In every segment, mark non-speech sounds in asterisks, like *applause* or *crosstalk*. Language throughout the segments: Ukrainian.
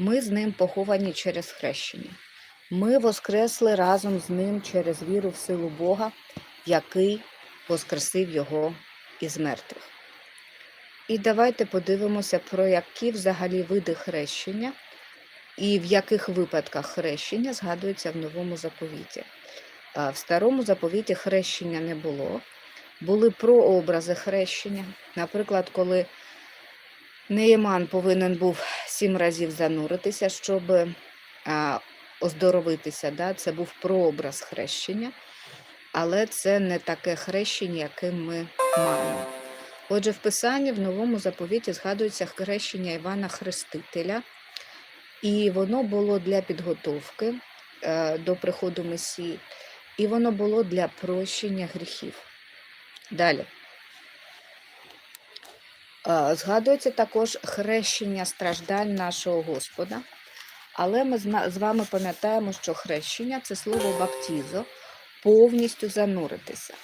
Ми з ним поховані через хрещення. Ми воскресли разом з ним через віру в силу Бога, який воскресив його із мертвих. І давайте подивимося, про які взагалі види хрещення і в яких випадках хрещення згадується в новому заповіті. В старому заповіті хрещення не було. Були прообрази хрещення. Наприклад, коли Неєман повинен був сім разів зануритися, щоб а, оздоровитися. Да? Це був прообраз хрещення, але це не таке хрещення, яке ми маємо. Отже, в Писанні в новому заповіті згадується хрещення Івана Хрестителя, і воно було для підготовки е, до приходу Месії, і воно було для прощення гріхів. Далі. Е, Згадується також хрещення страждань нашого Господа. Але ми з вами пам'ятаємо, що хрещення це слово баптізо, повністю зануритися.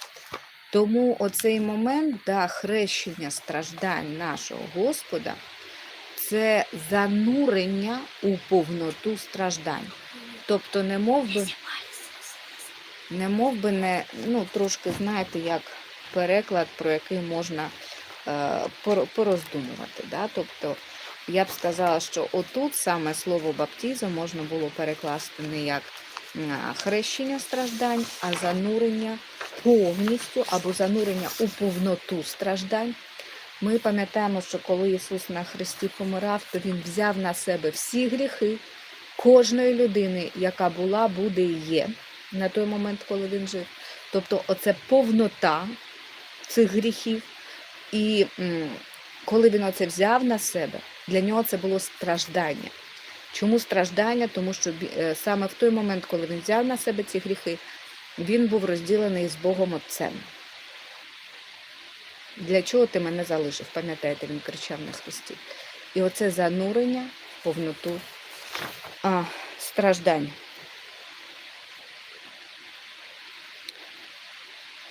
Тому оцей момент да, хрещення страждань нашого Господа це занурення у повноту страждань. Тобто, не мов би, не мов би не, ну, трошки знаєте, як переклад, про який можна пороздумувати. Да? Тобто, я б сказала, що отут саме слово баптізм можна було перекласти не як хрещення страждань, а занурення повністю або занурення у повноту страждань. Ми пам'ятаємо, що коли Ісус на Христі помирав, то Він взяв на себе всі гріхи кожної людини, яка була, буде і є на той момент, коли він жив. Тобто, оце повнота цих гріхів. І коли він оце взяв на себе, для нього це було страждання. Чому страждання? Тому що е, саме в той момент, коли він взяв на себе ці гріхи, він був розділений з Богом Отцем. Для чого ти мене залишив? Пам'ятаєте, він кричав на Христі. І оце занурення в повноту а, страждань.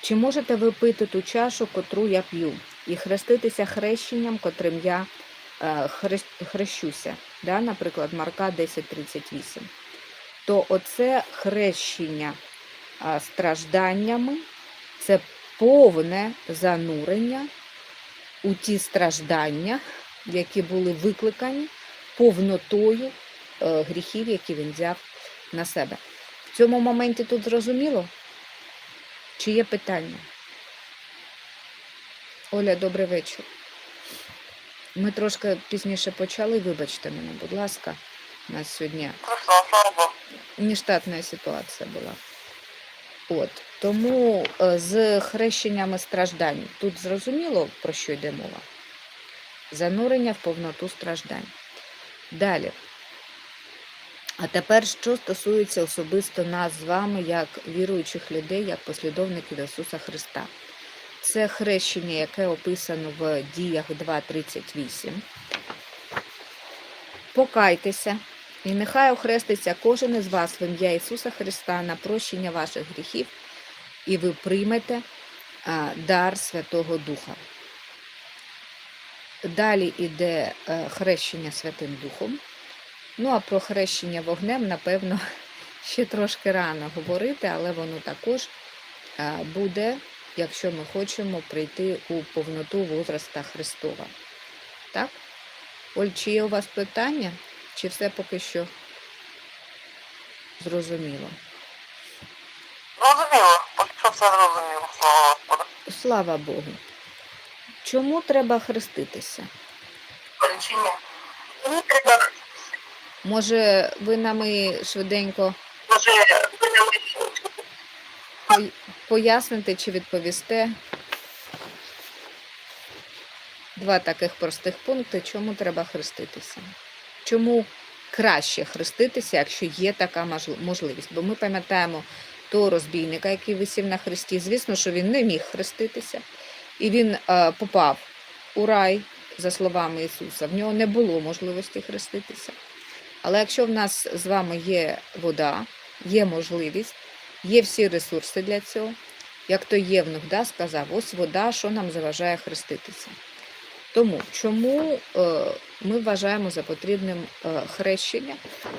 Чи можете ви пити ту чашу, котру я п'ю, і хреститися хрещенням, котрим я е, хрещ- хрещуся? Да? Наприклад, Марка 10.38. То оце хрещення стражданнями це повне занурення у ті страждання, які були викликані повнотою е, гріхів, які він взяв на себе. В цьому моменті тут зрозуміло? Чи є питання? Оля, добрий вечір. Ми трошки пізніше почали, вибачте мене, будь ласка, у нас сьогодні нештатна ситуація була. От тому е, з хрещеннями страждань тут зрозуміло, про що йде мова? Занурення в повноту страждань. Далі. А тепер, що стосується особисто нас з вами, як віруючих людей, як послідовників Ісуса Христа. Це хрещення, яке описано в діях 2.38. Покайтеся, і нехай охреститься кожен із вас в ім'я Ісуса Христа на прощення ваших гріхів, і ви приймете дар Святого Духа. Далі йде е, хрещення Святим Духом. Ну, а про хрещення вогнем, напевно, *laughs* ще трошки рано говорити, але воно також буде, якщо ми хочемо прийти у повноту возраста Христова. Так? Оль, чи є у вас питання? Чи все поки що зрозуміло? Зрозуміло, поки що все зрозуміло, слава Господу. Слава Богу. Чому треба хреститися? Причині. Треба Може, ви нам і швиденько вже пой- поясните чи відповісте два таких простих пункти, чому треба хреститися? Чому краще хреститися, якщо є така можливість? Бо ми пам'ятаємо того розбійника, який висів на хресті. Звісно, що він не міг хреститися, і він е, попав у рай, за словами Ісуса. В нього не було можливості хреститися. Але якщо в нас з вами є вода, є можливість, є всі ресурси для цього, як то Євнух да, сказав, ось вода, що нам заважає хреститися. Тому чому е, ми вважаємо за потрібним е, хрещення?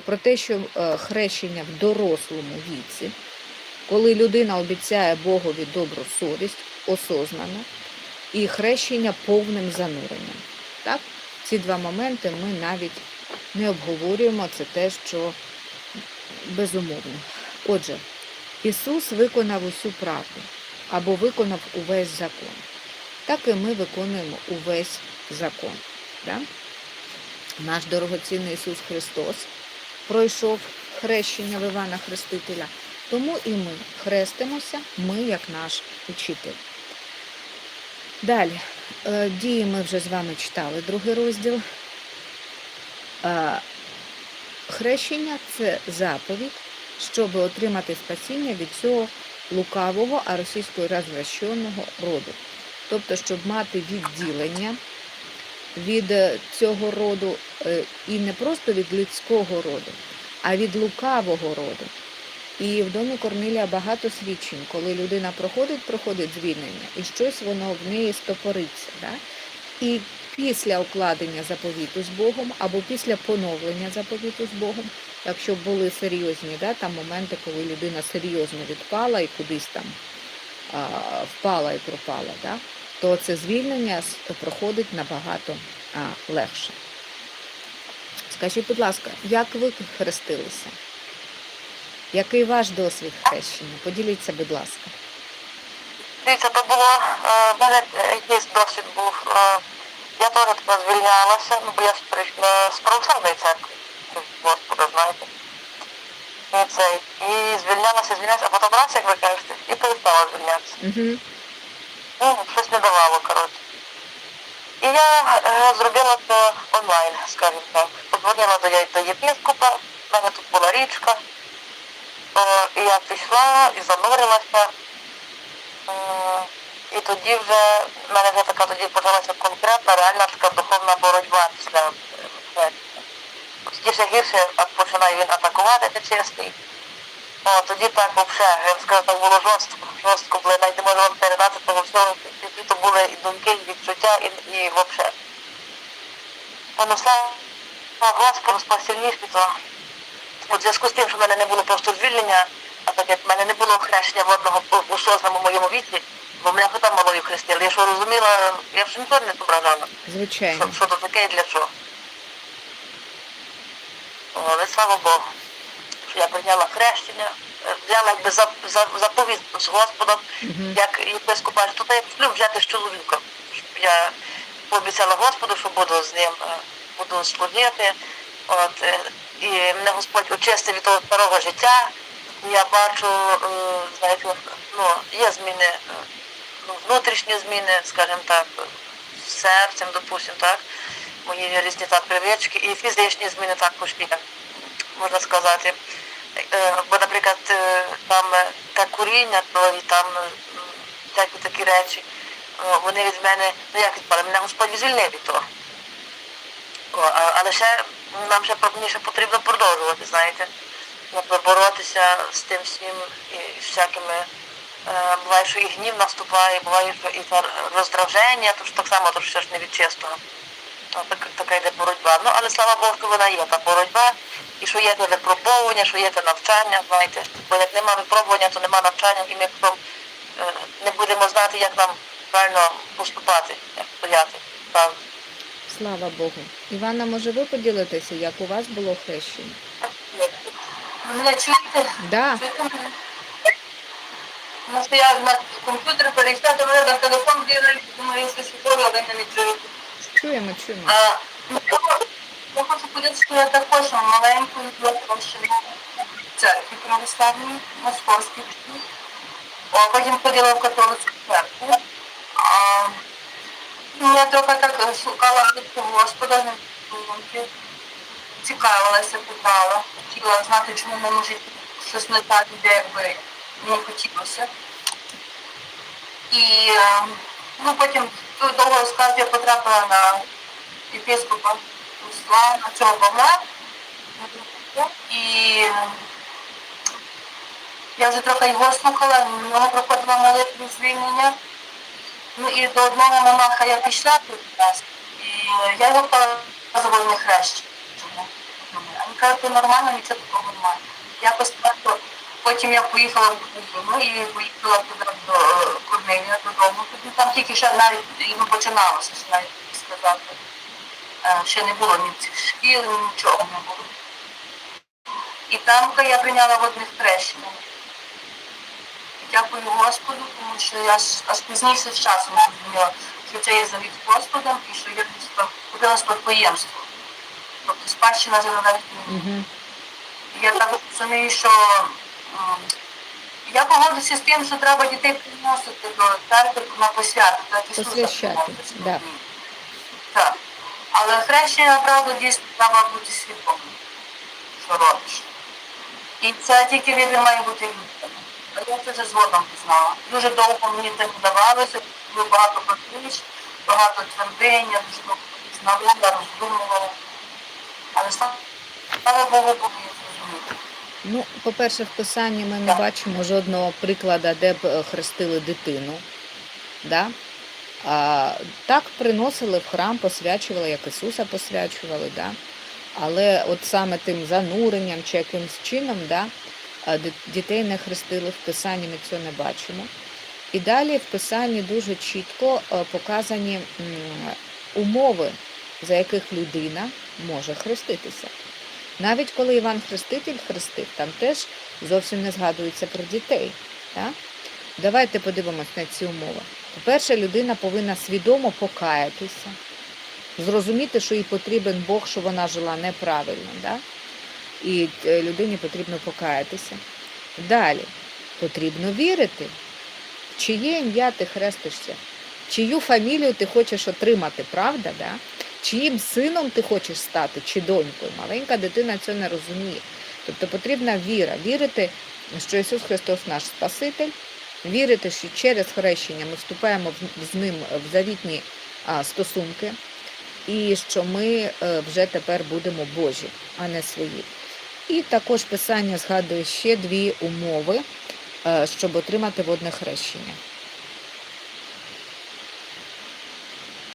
Про те, що е, хрещення в дорослому віці, коли людина обіцяє Богові добру совість, осознано, і хрещення повним зануренням. Так? Ці два моменти ми навіть не обговорюємо, це те, що безумовно. Отже, Ісус виконав усю правду або виконав увесь закон. Так і ми виконуємо увесь закон. Да? Наш дорогоцінний Ісус Христос пройшов хрещення в Івана Хрестителя, тому і ми хрестимося, ми як наш учитель. Далі, е, дії ми вже з вами читали, другий розділ. Е, Хрещення це заповідь, щоб отримати спасіння від цього лукавого, а російською розвращеного роду. Тобто, щоб мати відділення від е, цього роду е, і не просто від людського роду, а від лукавого роду. І в домі Корнилія багато свідчень, коли людина проходить, проходить звільнення, і щось воно в неї стопориться. Да? І після укладення заповіту з Богом або після поновлення заповіту з Богом, якщо були серйозні да, там моменти, коли людина серйозно відпала і кудись там а, впала і пропала, да, то це звільнення проходить набагато а, легше. Скажіть, будь ласка, як ви хрестилися? Який ваш досвід хрещення? Поділіться, будь ласка. Дивіться, то було, е, в мене е, якийсь досвід був. е, Я теж така звільнялася, ну бо я з при- православної церкви, Господа, знаєте. І цей, і звільнялася, звільнялася, а потім раз, як ви кажете, і перестала звільнятися. Угу. Ну, щось не давало, коротше. І я е, зробила це онлайн, скажімо так. Подзвонила до, до єпископа, в мене тут була річка. О, і я пішла і занурилася. І тоді вже в мене вже така тоді почалася конкретна, реальна така духовна боротьба після е. Тоді ще гірше починає він атакувати нечистий. О, тоді так взагалі, я б сказав, так було жорстко, жорстко, коли навіть не можу вам передати того всього, які то були і думки, і відчуття, і, і взагалі. Воно слава Господу спасільніше, то у зв'язку з тим, що в мене не було просто звільнення, як в мене не було хрещення водного в осознаному моєму віці, бо мене хоч там малою хрестили. Я що розуміла, я вже ніколи не зображала, Звичайно. що, що то таке і для чого. Але слава Богу, що я прийняла хрещення, е, взяла якби за, за, заповідь з Господом, Мгм. як єпископ каже, то я шлюб взяти з чоловіком. Я пообіцяла Господу, що буду з ним, е, буду служити. От, е, і мене Господь очистив від того старого життя. Я бачу, е, знаєте, ну, є зміни, е, ну, внутрішні зміни, скажімо так, серцем, допустимо, так, мої різні так привички, і фізичні зміни також є, можна сказати. Е, Бо, наприклад, там те куріння, то і там всякі такі речі, вони від мене, ну як відпали, мене Господь звільнив від але ще нам ще потрібно продовжувати, знаєте, Боротися з тим всім і всякими. Е, буває, що і гнів наступає, буває, що і роздраження, то ж так само, то ж все ж не від чистого. Ну, так, така йде боротьба. Ну, але слава Богу, що вона є та боротьба, і що є те випробовування, що є те навчання, знаєте. Бо як нема випробування, то нема навчання, і ми потім е, не будемо знати, як нам правильно поступати, як стояти. правильно. Слава Богу. Івана, може ви поділитеся, як у вас було хрещення? Мене чуєте? Да, Чуєте мене? Що я на комп'ютер перейшла до мене на телефон, дивлюсь, думаю, що світові, але не чуєте. чуємо, чуємо. А, ну, я хочу поділитися, що я також ще в церкві православній, московській. А потім ходила в католицьку церкву. А, ну, я трохи так шукала від Господа, ну, цікавилася, питала, хотіла знати, чому в моєму житті щось не так іде, якби мені хотілося. І е, ну, потім довго розказу я потрапила на єпископа Руслана, цього Павла. І я вже трохи його слухала, много проходила молитву звільнення. Ну і до одного монаха я пішла тут. І я його показувала не хрещення. То нормально, нічого такого немає. Якось так, потім я поїхала в Україну і поїхала туди до е, Корнелія додому. Там тільки ще навіть і не починалося, ще навіть сказати. Е, Ще не було ні цих шкіл, ні нічого не було. І там я прийняла водних хрещення. Дякую Господу, тому що я ж аж пізніше з часом зрозуміла, що це є завіт Господом і що я ходила спадкоємство. Тобто спадщина не Угу. я так розумію, що я погоджуся з тим, що треба дітей приносити до церкви на посвяту, так Ісуса Посвящати, да. Так. Але хрещення, правда, дійсно треба бути свідомим, що робиш. І це тільки вибір має бути людина. Я це вже згодом пізнала. Дуже довго мені це не вдавалося, було багато протиріч, багато твердиння, дуже довго пізнавала, роздумувала. Але слава Богу, я зрозуміла. Ну, по-перше, в писанні ми не бачимо жодного прикладу, де б е, хрестили дитину. Да? А, так приносили в храм, посвячували, як Ісуса посвячували. Да? Але от саме тим зануренням чи якимсь чином да, дітей не хрестили в писанні, ми цього не бачимо. І далі в писанні дуже чітко е, показані умови, за яких людина може хреститися. Навіть коли Іван Хреститель хрестив, там теж зовсім не згадується про дітей. Так? Давайте подивимось на ці умови. По-перше, людина повинна свідомо покаятися, зрозуміти, що їй потрібен Бог, що вона жила неправильно. Да? І е, людині потрібно покаятися. Далі потрібно вірити, в чиє ім'я ти хрестишся, чию фамілію ти хочеш отримати, правда? Да? Чиїм сином ти хочеш стати, чи донькою. Маленька дитина цього не розуміє. Тобто потрібна віра, вірити, що Ісус Христос наш Спаситель, вірити, що через хрещення ми вступаємо з ним в завітні стосунки, і що ми е, вже тепер будемо Божі, а не свої. І також Писання згадує ще дві умови, е, щоб отримати водне хрещення.